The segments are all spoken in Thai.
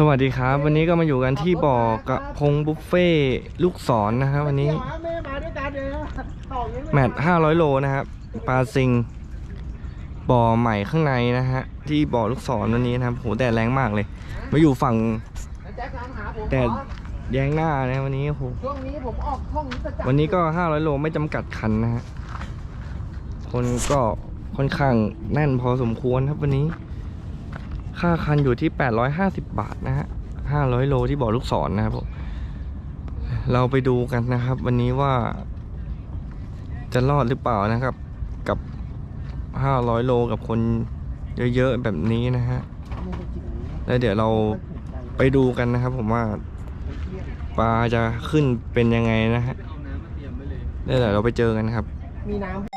สวัสดีครับ วันนี้ก็มาอยู่กันที่บ่อกระพงบุฟเฟ่ลูกศรนะครับวันนี้แม่มาด้วยกันเลยนะต่ออย่างนี้แมตช์500โลนะครับปลาซิง บ่อใหม่ข้างในนะฮะที่บ่อลูกศรวันนี้นะครับโหแดดแรงมากเลย มาอยู่ฝั่งแจ็คตามหาผมแดดแย้งหน้านะวันนี้โอ้โหช่วงนี้ผมออกห้องนี้ประจำวันนี้ก็500โลไม่จำกัดคันนะฮะคนก็ค่อนข้างแน่นพอสมควรครับวันนี้ ค่าคันอยู่ที่ 850 บาทนะฮะ 500 โลที่บ่อลูกศรนะครับผมเราไปดูกันนะครับ วันนี้ว่า จะรอดหรือเปล่านะครับ กับ 500 โลกับคนเยอะๆแบบนี้นะฮะ แล้วเดี๋ยวเราไปดูกันนะครับ ผมว่าปลาจะขึ้นเป็นยังไงนะฮะเดี๋ยวเราไปเจอกันครับ มีน้ำ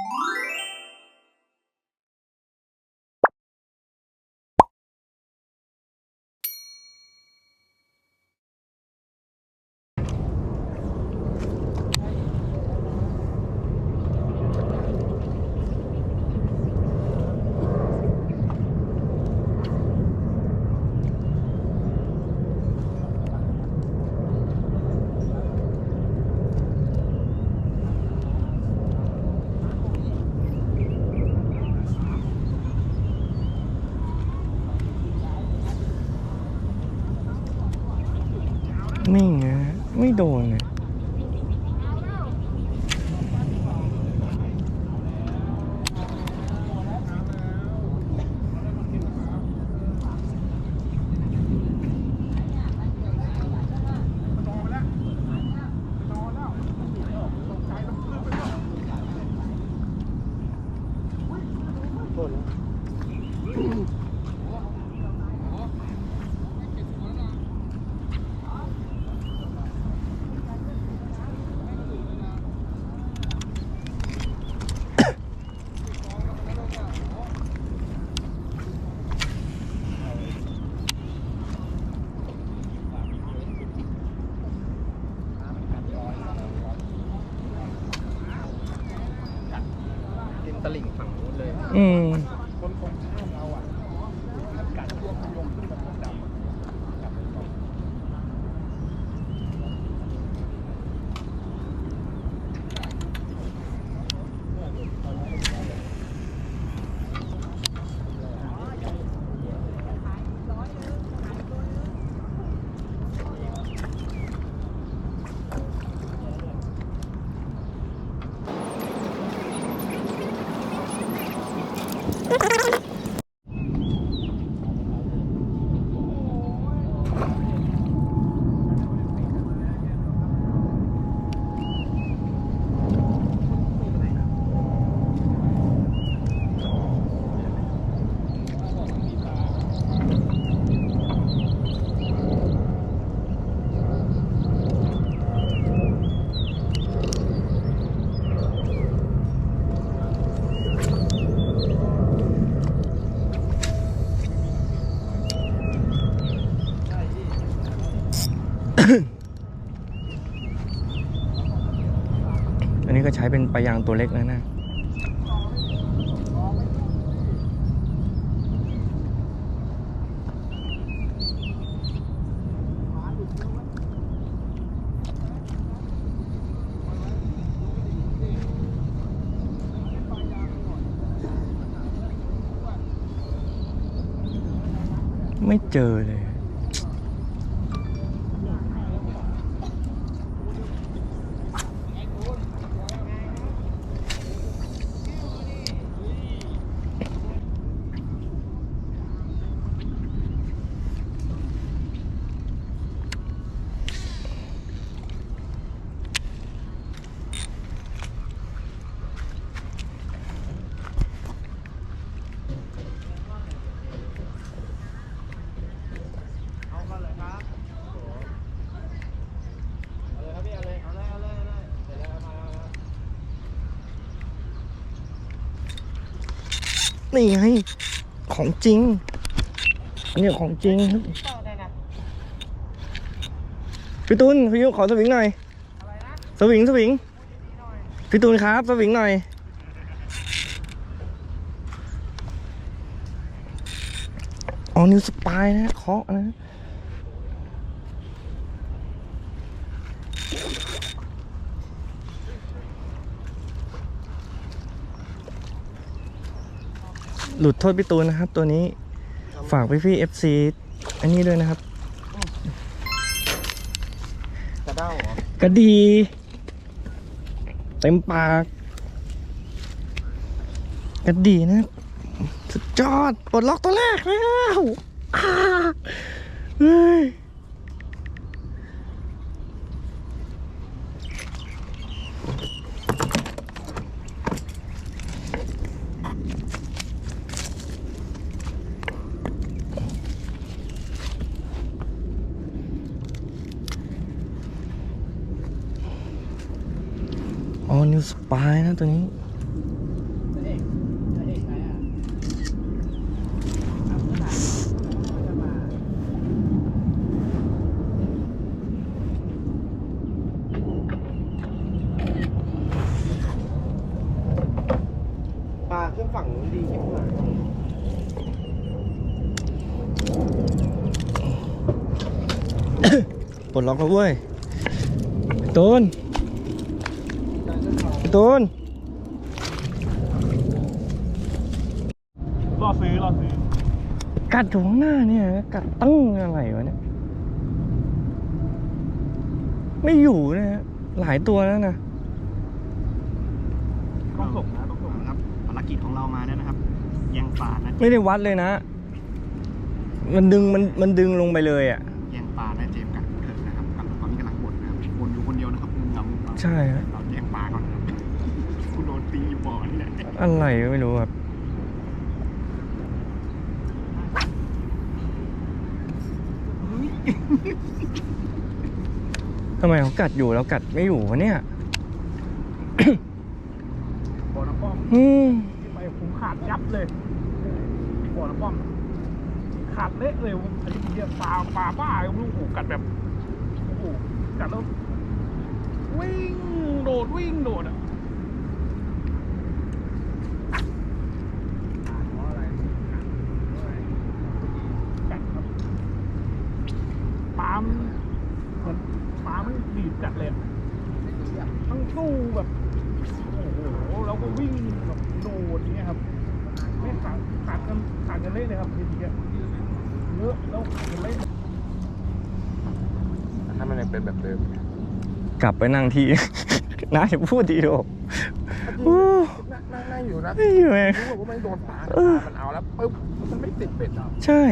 นี่ไงไม่โดนเลย อื เป็นปลายางตัวเล็กแล้วนะไม่เจอเลย นี่ไงของจริง เนี่ยของจริงครับพี่ตูนพี่ยุขอสวิงหน่อยสวิงสวิงพี่ตูนครับสวิงหน่อยอ๋อนิวสปายนะเคาะนะ หลุดโทษพี่ตูนนะครับ ตัวนี้ฝากพี่พี่เอฟซีอันนี้ด้วยนะครับ กระเด้าเหรอกระดี เต็มปากกระดีนะครับสุดยอดปลดล็อกตัวแรกแล้วอ่าเฮ้ย อ๋อนิวสปายนะตัวนี้เอกเอกใครอะเอาเมื่อไหร่จะมาปลาขึ้นฝั่งนู้นดีขึ้นมาปลดล็อกแล้วเว้ยพี่ตูนพี่ ตูนรอซื้อรอซื้อกัดอยู่ข้างหน้าเนี่ยกัดตั้งอะไรวะเนี่ย ไม่อยู่นะฮะหลายตัวแล้วนะต้องส่งนะต้องส่งนะครับภารกิจของเรามาแล้วนะครับแยงปลานะไม่ได้วัดเลยนะ มันดึงมันมันดึงลงไปเลยอะแยงปลานะเจมส์กับเถิดนะครับกำลังตอนนี้กำลังบ่นนะครับบ่นอยู่คนเดียวนะครับมึงงำมึงงำใช่ฮะ อะไรก็ไม่รู้ครับ ทำไมเขากัดอยู่แล้วกัดไม่อยู่วะเนี่ยบ่อน้ำป้อมอืมที่ไปผมขาดยับเลยบ่อน้ำป้อม ขาดเละเลยอันนี้เรียกปลาปลาบ้าไม่รู้โอ้โหกัดแบบโอ้โหกัดแล้ววิ่งโดดวิ่งโดดอะกัดครับปลามันเหมือนปลามันดีดจัดเลยอะทั้งสู้แบบ โอ้โหแล้วก็วิ่งแบบโดดอย่างเงี้ยครับไม่ขาดขาดกันขาดกันเละเลย ครับทีเดียวเยอะแล้วขาดกันเละถ้ามันยังเป็นแบบเดิมกลับไปนั่งที่น่าจะพูดดีโดโอ้นั่งนั่งอยู่นะไม่แม่งรู้ว่ามันโดนปลาเออมันเอาแล้วปึ๊บมันไม่ติดเบ็ดอะใช่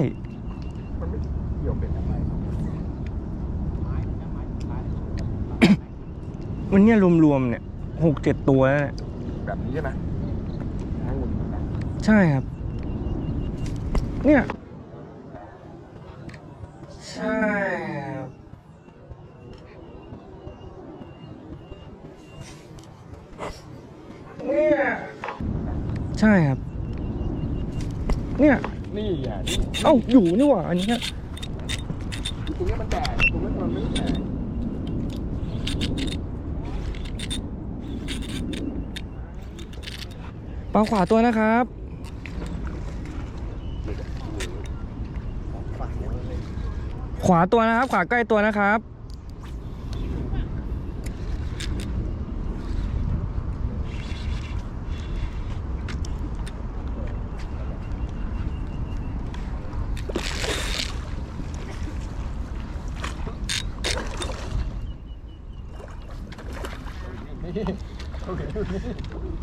มันไม่เกี่ยวเบ็ดทำไมวันเนี้ยรวมๆเนี่ยหกเจ็ดตัวแล้วเนี่ยแบบนี้ใช่ไหมให้หมุนแบบใช่ครับ เนี่ย ใช่ครับเนี่ย ใช่ครับ เนี่ย นี่อะนี่เอ้า อยู่นี่หว่า อันเนี้ยตรงนี้มันแดดตรงนี้มันไม่แดดปลาขวาตัวนะครับ ฝั่งนี้เลย ข วาตัวนะครับ ขวาใกล้ตัวนะครับ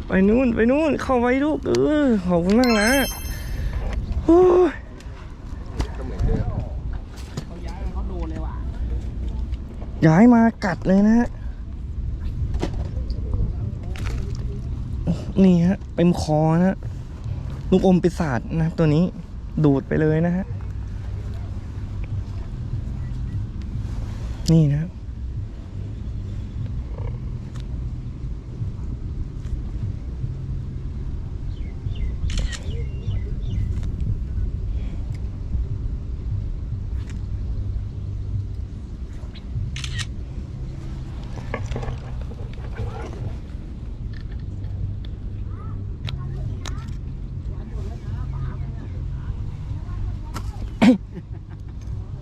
ไปนู่นไปนู่นเข้าไว้ลูกเออขอบคุณมากนะโอ้ย ก็เหมือนเดิม เขาย้ายเขาโดนเลยว่ะ ย้ายมากัดเลยนะฮะนี่ฮะเต็มคอนะฮะลูกอมปีศาจนะตัวนี้ดูดไปเลยนะฮะนี่นะครับ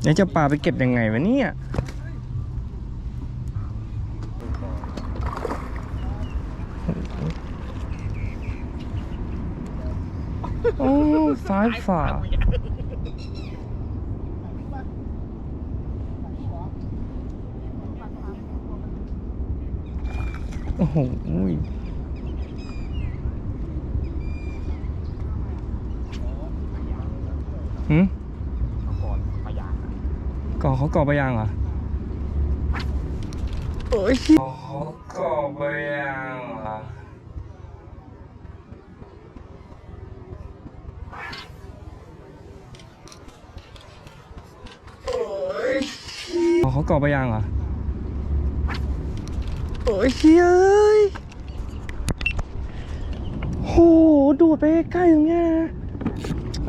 เดี๋ยวจะป่าไปเก็บยังไงวะเนี่ยโอ้ซ้ายฝ่าโอ้โหหืมก่อ ก่อเขาก่อไปยังเหรอโอ้ยก่อเขาก่อไปยังเหรอก่อเขาก่อไปยังเหรอโอ้ยเฮ้ยโหดูดไปใกล้ๆตรงเนี้ยนะ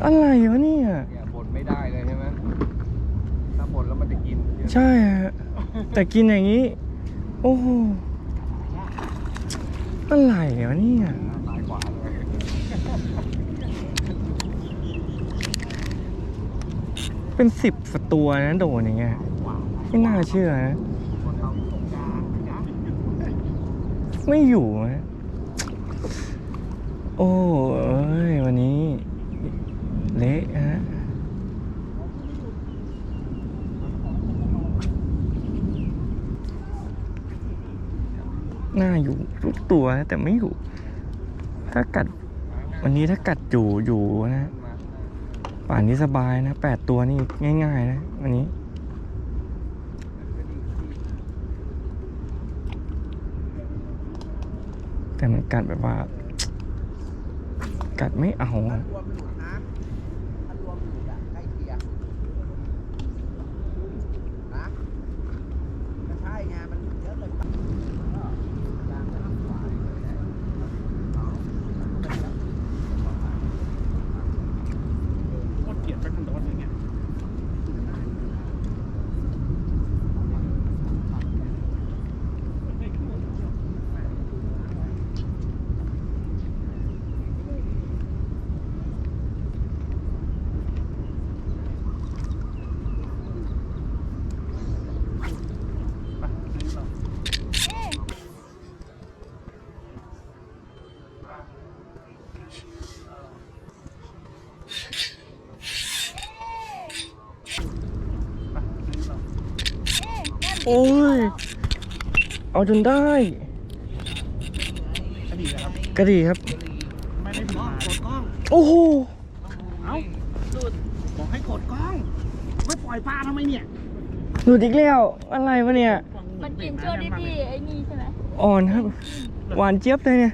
อะไรวะเนี่ย ใช่ฮะแต่กินอย่างนี้ โอ้โหอะไรวะเนี่ยเลยเป็นสิบตัวนะโดนอย่างเงี้ยไม่น่าเชื่อนะไม่อยู่ฮะโอ้เอ้ยวันนี้ เละฮะ น่าอยู่ทุกตัวนะแต่ไม่อยู่ ถ้ากัด วันนี้ถ้ากัดอยู่อยู่นะป่านนี้สบายนะแปดตัวนี่ง่ายๆนะวันนี้แต่มันกัดแบบว่า กัดไม่เอาอะ รวมหลุดนะถ้ารวมหลุดอะใกล้เคียงนะก็ใช่ไงมันเยอะเลยก็ยางจะทำขวาเลยแหละ โคตรเกลียดเป็นโดนอย่างเงี้ย โอ้ย เอาจนได้อดีตนะครับกระดีครับ ไม่ได้ผิดมากดกล้องโอ้โหเอ้าหลุดบอกให้กดกล้องไม่ปล่อยปลาทำไมเนี่ยหลุดอีกแล้วอะไรวะเนี่ย มันกินช่วงที่พี่ไอ้นี่ใช่ไหมอ่อนครับ หวานเจี๊ยบเลยเนี่ย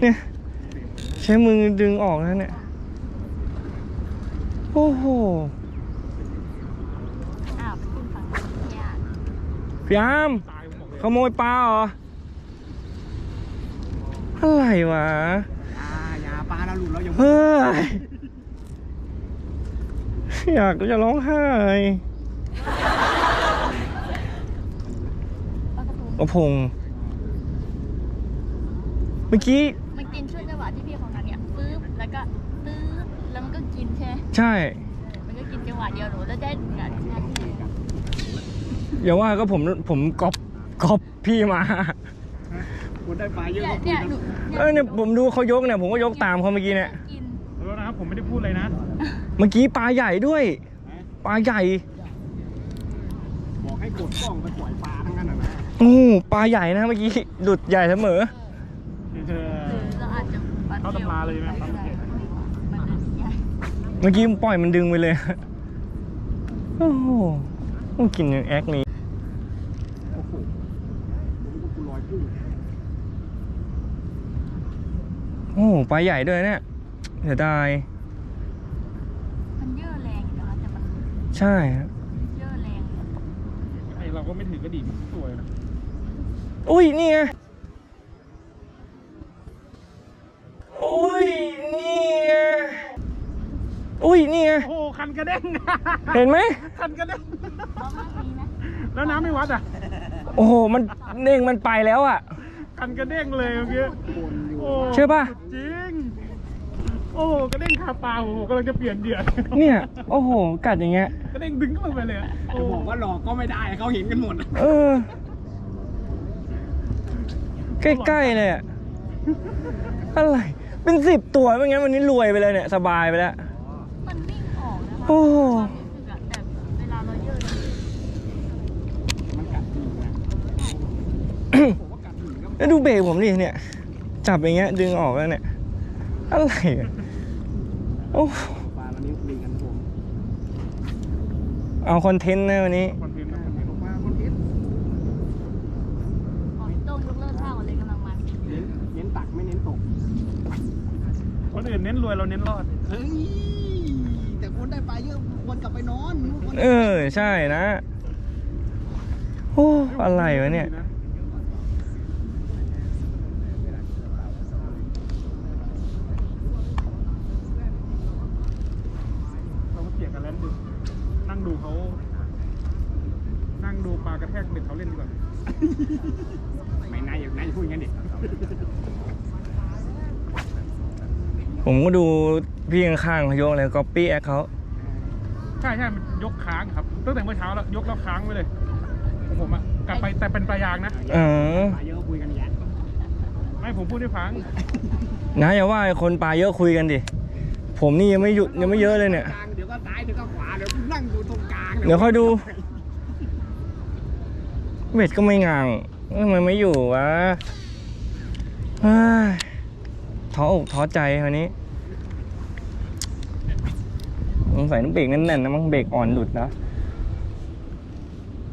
เนี่ย ใช้มือดึงออกแล้วเนี่ย โอ้โหอ้าวขึ้นฝั่งเนี่ยพี่อามตายผมบอกเลย ขโมยปลาเหรอ อะไรวะอ่าอย่าปลาเราหลุดเราอย่าเฮ้ยอยากจะร้องไห้ปลากระพงกระพง เมื่อกี้ มันกินช่วงจังหวะที่พี่ของนั้นเนี่ยปึ๊บแล้วก็ตื้อแล้วมันก็กินใช่ไหมใช่ มันก็กินจังหวะเดียวหนูแล้วได้งานงานที่ไหนอย่าว่าก็ผมผมก๊อป ก๊อปพี่มาคนได้ปลาเยอะเนี่ยก็เนี่ยหนูเออเนี่ยผมดูเขายกเนี่ยผมก็ยกตามเขาเมื่อกี้เนี่ย กินแล้วนะครับผมไม่ได้พูดเลยนะเมื่อกี้ปลาใหญ่ด้วย ปลาใหญ่บอกให้กดกล้องไปปล่อยปลาทั้งนั้นนะนะโอ้ปลาใหญ่นะเมื่อกี้ดุดใหญ่เสมอเธอ หรือเราอาจจะปัดเข้าตำราเลยไหมครับ มันใหญ่เมื่อกี้ปล่อยมันดึงไปเลย โอ้โหต้องกินอย่างแอคนี้ โอ้โหผมก็กูลอยพุ่ง โอ้โหปลาใหญ่ด้วยเนี่ยเสียดายมันเยอะแรงอยู่นะคะแต่มันใช่ครับเยอะแรงอยู่ไอเราก็ไม่ถือกระดิ่งสวยนะอุ้ยนี่ไงอุ้ยนี่ไงอุ้ยนี่ไงโอ้โหคันกระเด้ง เห็นไหมคันกระเด้ง เพราะมันมีนะแล้วน้ำไม่วัดอะ โอ้โห มันเด้งมันไปแล้วอะคันกระเด้งเลยเมื่อกี้โอ้ใช่ปะจริง โอ้กระเด้งคาปลาโอ้โหกำลังจะเปลี่ยนเหยื่อเนี่ย โอ้โห กัดอย่างเงี้ย กระเด้งดึงเข้าไปเลยอะโอ้จะบอกว่าหลอกก็ไม่ได้เขาเห็นกันหมด เออ ใกล้ๆเลยอะอะไร เป็นสิบตัวไม่งั้นวันนี้รวยไปเลยเนี่ย สบายไปแล้ว มันวิ่งออกนะคะโอ้ ความรู้สึกอะแต่เวลาเราเยอะเนี่ย มันกัดหนีนะผมว่ากัดหนีก็ แล้วดูเบรกผมดิเนี่ย จับอย่างเงี้ย ดึงออกแล้วเนี่ย อะไรอะโอ้ปลาเรานิ้วคุยกันผมเอาคอนเทนต์นะวันนี้คอนเทนต์นะลงมาคนคิดอ๋อโต้งยกเลิกท่าวันเลยกำลังมันเน้นเน้นตักไม่เน้นตกคนอื่นเน้นรวยเราเน้นรอด เฮ้ย แต่คนได้ปลาเยอะควรกลับไปนอนคนเออ ใช่นะ โอ้ อะไรวะเนี่ย เรามาเกี่ยงกันแล้วดูนั่งดูเขา นั่งดูปลากระแทกเบ็ดเขาเล่นดีกว่า ไม่นายอย่างนายพูดอย่างนั้นดิ ผมก็ดูพี่ข้างๆเขายกอะไรก๊อปปี้แอคเขาใช่ใช่มันยกค้างครับตั้งแต่เมื่อเช้าแล้วยกแล้วค้างไว้เลยของผมอะกลับไปแต่เป็นปลายางนะเออปลาเยอะก็คุยกันอย่างไม่ผมพูดให้ฟังนะอย่าว่าคนปลาเยอะคุยกันดิผมนี่ยังไม่หยุดยังไม่เยอะเลยเนี่ยกลางเดี๋ยวก็ซ้ายเดี๋ยวก็ขวาเดี๋ยวนั่งอยู่ตรงกลางเดี๋ยวค่อยดูเบ็ดก็ไม่งางทำไมไม่อยู่วะเฮ้ย ท้ออกท้อใจวันนี้สงสัยต้องเบรกแน่นๆนะมั้งเบรกอ่อนหลุดนะ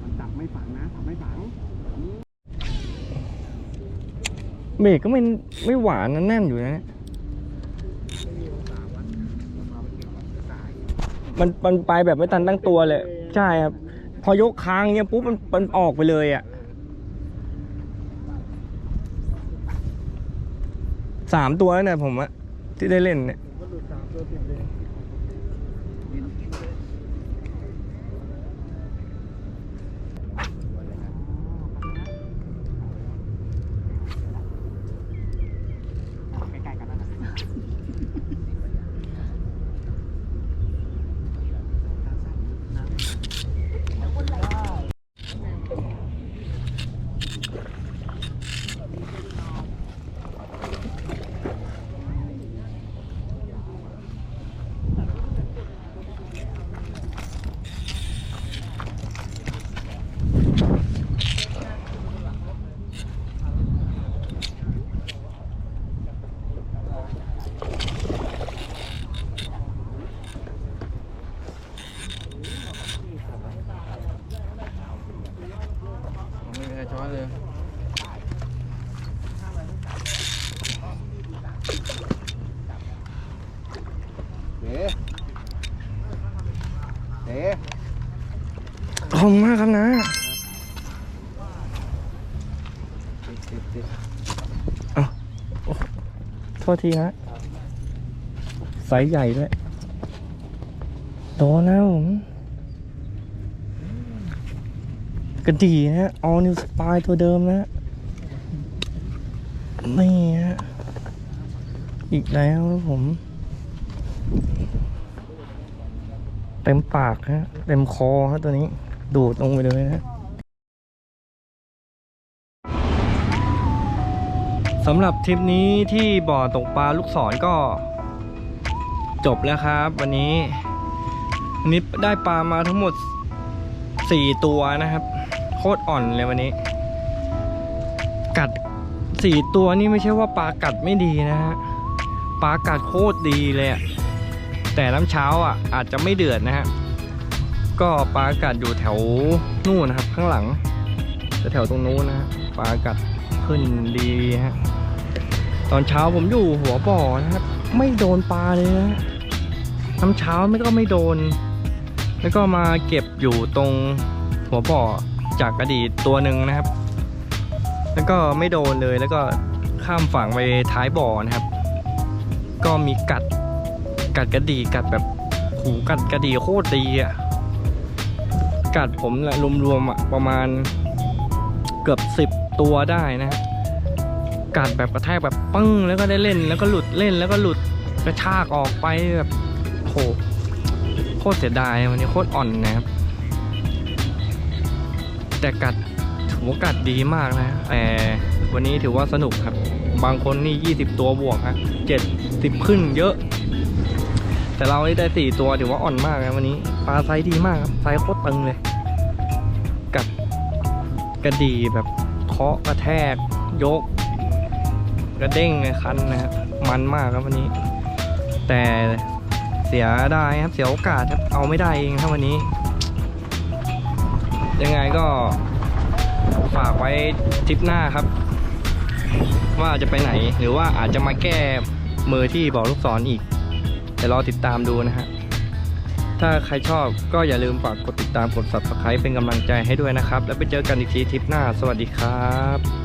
มันจับไม่ฝังนะจับไม่ฝังเบรกก็ไม่ไม่หวานนะแน่นอยู่นะเนี่ยมันมันไปแบบไม่ทันตั้งตัวเลย ใช่ครับ พอยกค้างเงี้ยปุ๊บมันมันออกไปเลยอะ สามตัวแล้วเนี่ยผมอะที่ได้เล่นเนี่ยใกล้ๆกันแล้วนะ ไม่มีใครช้อนเลย เอ๋เอ๋ ขอบคุณมากครับนะติดติดติดโทษทีฮะไซส์ใหญ่ด้วย โดนแล้วผมกระดีนะ all new spy ตัวเดิมนะ นี่ฮะ อีกแล้วผม เต็มปากฮะ เต็มคอฮะตัวนี้ ดูดลงไปเลยนะสำหรับทริปนี้ที่บ่อตกปลาลูกศรก็ จบแล้วครับ วันนี้วันนี้ได้ปลามาทั้งหมด 4 ตัวนะครับ โคตรอ่อนเลยวันนี้ กัด 4 ตัวนี่ไม่ใช่ว่าปลากัดไม่ดีนะฮะปลากัดโคตรดีเลยอะแต่น้ำเช้าอะอาจจะไม่เดือดนะฮะ ก็ปลากัดอยู่แถวนู่นนะครับ ข้างหลังแถวตรงนู้นนะฮะปลากัดขึ้นดีฮะตอนเช้าผมอยู่หัวบ่อนะครับ ไม่โดนปลาเลยนะฮะน้ำเช้าไม่ก็ไม่โดน แล้วก็มาเก็บอยู่ตรงหัวบ่อจากอดีตตัวหนึ่งนะครับ แล้วก็ไม่โดนเลยแล้วก็ข้ามฝั่งไปท้ายบ่อนะครับ ก็มีกัดกัดกระดีกัดแบบหูกัดกระดีโคตรดีอะ กัดผมแหละรวมๆประมาณเกือบสิบตัวได้นะฮะกัดแบบกระแทกแบบปึ้งแล้วก็ได้เล่นแล้วก็หลุดเล่นแล้วก็หลุดกระชากออกไปแบบโหโคตรเสียดายวันนี้โคตรอ่อนนะครับ แต่กัดถือว่ากัดดีมากนะแต่วันนี้ถือว่าสนุกครับ บางคนนี่ 20 ตัวบวกฮะเจ็ดสิบขึ้นเยอะ แต่เราได้สี่ตัวถือว่าอ่อนมากนะวันนี้ ปลาไซส์ดีมากครับไซส์โคตรตึงเลย กัดกระดีแบบเคาะกระแทก ยก กระเด้งเลยคันนะครับมันมากครับวันนี้ แต่เสียได้ครับเสียโอกาสครับเอาไม่ได้เองครับวันนี้ ยังไงก็ฝากไว้ทริปหน้าครับ ว่าจะไปไหนหรือว่าอาจจะมาแก้มือที่บอกลูกศรออีก ดี๋ยวรอติดตามดูนะฮะ ถ้าใครชอบก็อย่าลืมฝากกดติดตามกด subscribe เป็นกำลังใจให้ด้วยนะครับ แล้วไปเจอกันอีกทีทริปหน้า สวัสดีครับ